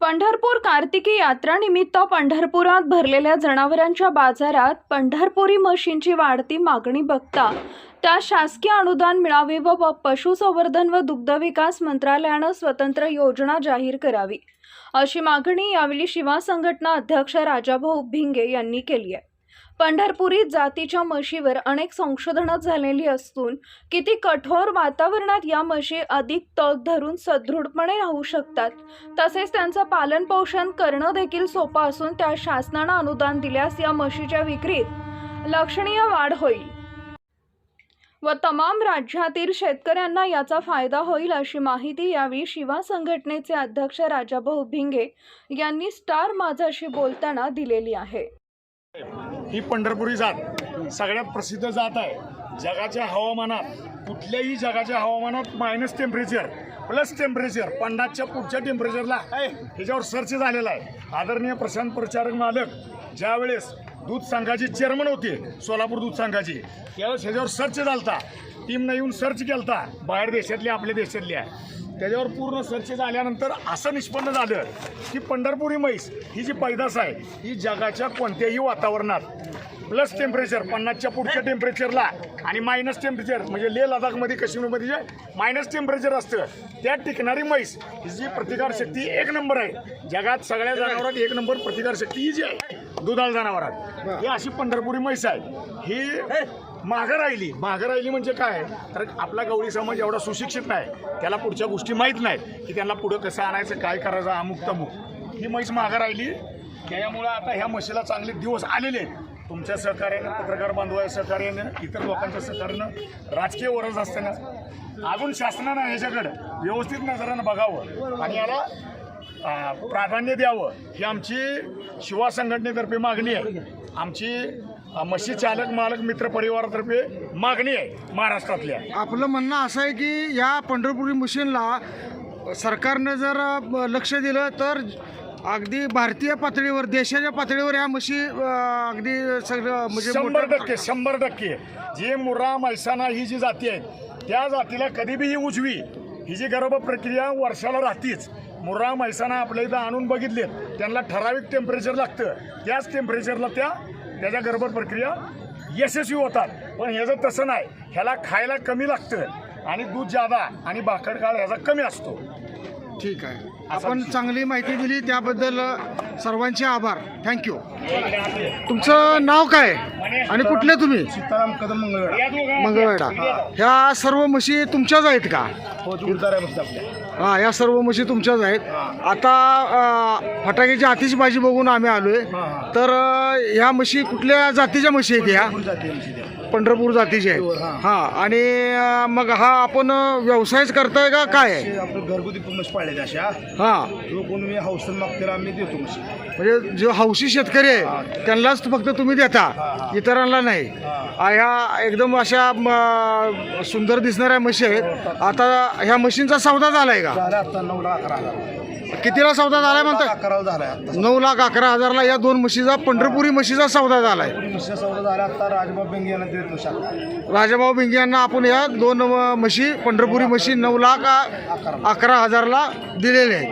पंढरपूर कार्तिकी यात्रानिमित्त पंढरपुरात भरलेल्या जनावरांच्या बाजारात पंढरपुरी म्हशींची वाढती मागणी बघता त्या शासकीय अनुदान मिळावे व पशुसंवर्धन व दुग्धविकास मंत्रालयानं स्वतंत्र योजना जाहीर करावी. अशी मागणी यावेळी शिवा संघटना अध्यक्ष राजाभाऊ भिंगे यांनी केली आहे. पंढरपुरी जातीच्या म्हशीवर अनेक संशोधनं झालेली असून किती कठोर वातावरणात या म्हशी अधिक तग धरून सदृढपणे राहू शकतात तसेच त्यांचं पालनपोषण करणं देखील सोपं असून त्या शासनानं अनुदान दिल्यास या म्हशीच्या विक्रीत लक्षणीय वाढ होईल. व तमाम राज्यातील शेतकऱ्यांना याचा फायदा होईल अशी माहिती यावेळी शिवा संघटनेचे अध्यक्ष राजाभाऊ भिंगे यांनी स्टार माझाशी बोलताना दिलेली आहे. ही पंढरपुरी जात सगळ्यात प्रसिद्ध जात आहे. जगाच्या हवामानात कुठल्याही जगाच्या हवामानात मायनस टेम्परेचर प्लस टेम्परेचर पन्नासच्या पुढच्या टेम्परेचरला आहे. ह्याच्यावर सर्च झालेला आहे. आदरणीय प्रशांत प्रचारक मालक ज्यावेळेस दूध संघाची चेअरमन होते सोलापूर दूध संघाची त्यावेळेस ह्याच्यावर सर्च झालता. टीमनं येऊन सर्च केलता. बाहेर देशातली आपल्या देशातली आहे. त्याच्यावर पूर्ण सर्च झाल्यानंतर असं निष्पन्न झालं की पंढरपुरी म्हैस ही जी पैदास आहे ही जगाच्या कोणत्याही वातावरणात प्लस टेम्परेचर पन्नासच्या पुढच्या टेम्परेचरला आणि मायनस टेम्परेचर म्हणजे लेह लडाखमध्ये काश्मीरमध्ये जे मायनस टेम्परेचर असतं त्या टिकणारी म्हैस ही जी प्रतिकारशक्ती एक नंबर आहे. जगात सगळ्या जनावरात एक नंबर प्रतिकारशक्ती ही जी आहे दुधाळ जनावरात. ही अशी पंढरपुरी म्हैस आहे. ही मागं राहिली. मागं राहिली म्हणजे काय? तर आपला गवळी समाज एवढा सुशिक्षित नाही. त्याला पुढच्या गोष्टी माहीत नाहीत की त्यांना पुढं कसं आणायचं काय करायचं अमुक तमुक. ही म्हैस मागं राहिली. त्यामुळं आता ह्या म्हशीला चांगले दिवस आलेले आहेत. तुमच्या सहकार्यानं पत्रकार बांधवाच्या सहकार्यानं इतर लोकांच्या सहकार्यानं राजकीय वरज असताना. अजून शासनानं ह्याच्याकडं व्यवस्थित नजरानं बघावं आणि याला प्राधान्य द्यावं. ही आमची शिवा संघटनेतर्फे मागणी आहे. आमची म्हशी चालक मालक मित्र परिवारातर्फे मागणी आहे महाराष्ट्रातल्या. आपलं म्हणणं असं आहे की या पंढरपुरी मिशनला सरकारनं जर लक्ष दिलं तर अगदी भारतीय पातळीवर देशाच्या पातळीवर या म्हशी अगदी सगळं म्हणजे शंभर टक्के शंभर टक्के. जी मुर्रा मैसाना ही जी जाती आहेत त्या जातीला कधी बी ही उजवी ही जी गर्भ प्रक्रिया वर्षाला राहतीच. मुर्रा मैसाना आपल्या इथं आणून बघितलेत. त्यांना ठराविक टेम्परेचर लागतं. त्याच टेम्परेचरला त्या त्याच्या गर्भर प्रक्रिया यशस्वी होतात. पण ह्याचं तसं नाही ह्याला खायला कमी लागतं आणि दूध जादा आणि भाकड काळ ह्याचा कमी असतो. ठीक आहे. आपण चांगली माहिती दिली त्याबद्दल सर्वांचे आभार. थँक्यू तुमचं नाव काय? आणि कुठले तुम्ही? सीताराम कदम मंगळवेढा. मंगळवेढा. ह्या सर्व म्हशी तुमच्याच आहेत का? हो दूरदार आहे मस्त आपल्या. हा या सर्व म्हशी तुमच्याच आहेत. आता अ, फटाक्याची आतिषबाजी भाजी बघून आम्ही आलोय. तर अ, ह्या म्हशी कुठल्या जातीच्या म्हशी आहेत ह्या? पंढरपूर आहेत. हा. आणि अ, मग हा आपण व्यवसायच करताय का काय? आहे आपलं घरगुती म्हशी पाळले अशा. हा. जो कोण मी हौसन मागते आम्ही देतो म्हशी म्हणजे जो हौशी शेतकरी आहे त्यांनाच फक्त तुम्ही देता इतरांना नाही. आ, ह्या एकदम अशा म, सुंदर दिसणाऱ्या म्हशी आहेत. आता ह्या म्हशींचा सौदा झालाय का? झाला आता नऊ लाख अकरा हजार. कितीला सौदा झालाय म्हणताय? अकरा झालाय आता नऊ लाख अकरा हजारला या दोन म्हशीचा पंढरपुरी म्हशीचा सौदा झालाय. म्हशी सौदा झाला आता राजबाब बेंगे यांना देतो शाखा राजाभाऊ भिंगे यांना आपण या दोन अ, म्हशी पंढरपुरी म्हशी नऊ लाख अ, अकरा हजारला दिलेले आहेत.